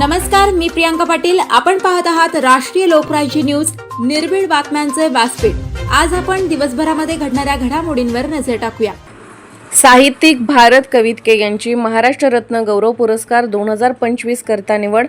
नमस्कार मी प्रियांका पाटील. आपण पाहत आहात राष्ट्रीय लोकराज्य न्यूज निर्भीड बातम्यांचे व्यासपीठ. आज आपण दिवसभरामध्ये घडणाऱ्या घडामोडींवर नजर टाकूया. साहित्यिक भारत कवितके यांची महाराष्ट्र रत्न गौरव पुरस्कार दोन हजार पंचवीस करता निवड.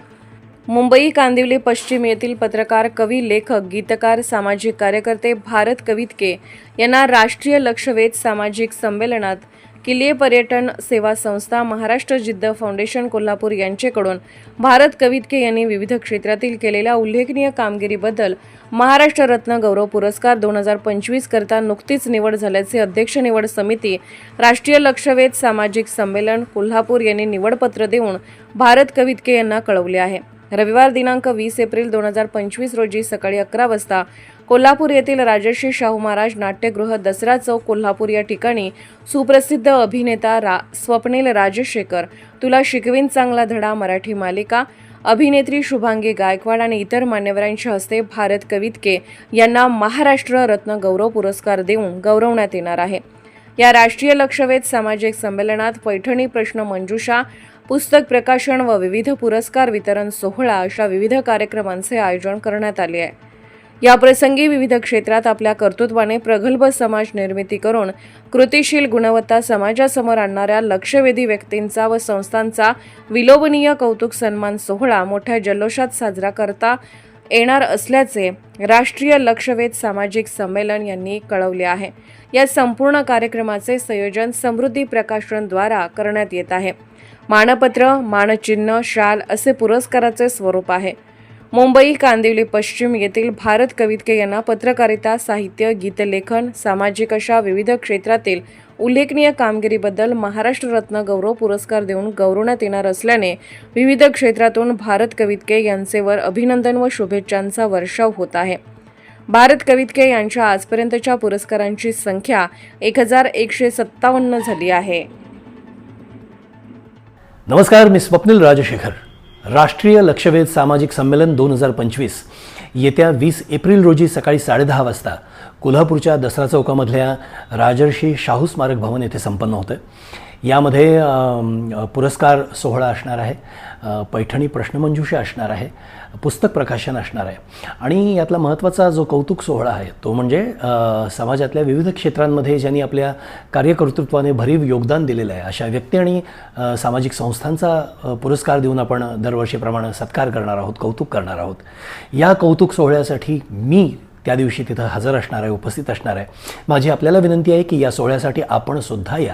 मुंबई कांदिवली पश्चिम येथील पत्रकार कवी लेखक गीतकार सामाजिक कार्यकर्ते भारत कवितके यांना राष्ट्रीय लक्षवेध सामाजिक संमेलनात किल्ले पर्यटन सेवा संस्था महाराष्ट्र जिद्द फाउंडेशन कोल्हापूर यांचेकडून भारत कवितके यांनी विविध क्षेत्रातील केलेल्या उल्लेखनीय कामगिरीबद्दल महाराष्ट्र रत्न गौरव पुरस्कार दोन हजार पंचवीस करता नुकतीच निवड झाल्याचे अध्यक्ष निवड समिती राष्ट्रीय लक्षवेध सामाजिक संमेलन कोल्हापूर यांनी निवडपत्र देऊन भारत कवितके यांना कळवले आहे. रविवार दिनांक वीस एप्रिल दोन हजार पंचवीस रोजी सकाळी अकरा वाजता कोल्हापूर येथील राजर्षी शाहू महाराज नाट्यगृह दसरा चौक कोल्हापूर या ठिकाणी सुप्रसिद्ध अभिनेता रा स्वप्नील राजशेखर तुला शिकवीन चांगला धडा मराठी मालिका अभिनेत्री शुभांगी गायकवाड आणि इतर मान्यवरांच्या हस्ते भारत कवितके यांना महाराष्ट्र रत्न गौरव पुरस्कार देऊन गौरवण्यात येणार आहे. या राष्ट्रीय लक्षवेध सामाजिक संमेलनात पैठणी प्रश्न मंजुषा पुस्तक प्रकाशन व विविध पुरस्कार वितरण सोहळा अशा विविध कार्यक्रमांचे आयोजन करण्यात आले आहे. या प्रसंगी विविध क्षेत्रात आपल्या कर्तृत्वाने प्रगल्भ समाज निर्मिती करून कृतिशील गुणवत्ता समाजासमोर आणणाऱ्या लक्षवेधी व्यक्तींचा व संस्थांचा विलोभनीय कौतुक सन्मान सोहळा मोठ्या जल्लोषात साजरा करता येणार असल्याचे राष्ट्रीय लक्षवेध सामाजिक संमेलन यांनी कळवले आहे. या संपूर्ण कार्यक्रमाचे संयोजन समृद्धी प्रकाशनद्वारा करण्यात येत आहे. मानपत्र मानचिन्ह शाल असे पुरस्काराचे स्वरूप आहे. मुंबई कांदिवली पश्चिम येथील भारत कवितके यांना पत्रकारिता साहित्य गीतलेखन सामाजिक अशा विविध क्षेत्रातील उल्लेखनीय कामगिरीबद्दल महाराष्ट्र रत्न गौरव पुरस्कार देऊन गौरवण्यात येणार असल्याने विविध क्षेत्रातून भारत कवितके यांचेवर अभिनंदन व शुभेच्छांचा वर्षाव होत आहे. भारत कवितके यांच्या आजपर्यंतच्या पुरस्कारांची संख्या एक हजार एकशे सत्तावन्न झाली आहे. नमस्कार मी स्वप्नील राजशेखर. राष्ट्रीय लक्षवेध सामाजिक संमेलन दोन हजार पंचवीस. येत्या वीस एप्रिल रोजी सकाळी साडेदहा वाजता कोल्हापूरच्या दसरा चौकामधल्या राजर्षी शाहू स्मारक भवन येथे संपन्न होतं यामध्ये पुरस्कार सोहळा असणार आहे पैठणी प्रश्नमंजुषा असणार आहे पुस्तक प्रकाशन असणार आहे. आणि यातला महत्त्वाचा जो कौतुक सोहळा आहे तो म्हणजे समाजातल्या विविध क्षेत्रांमध्ये ज्यांनी आपल्या कार्यकर्तृत्वाने भरीव योगदान दिलेलं आहे अशा व्यक्ती आणि सामाजिक संस्थांचा पुरस्कार देऊन आपण दरवर्षीप्रमाणे सत्कार करणार आहोत कौतुक करणार आहोत. या कौतुक सोहळ्यासाठी मी त्या दिवशी तिथं हजर असणार आहे उपस्थित असणार आहे. माझी आपल्याला विनंती आहे की या सोहळ्यासाठी आपण सुद्धा या.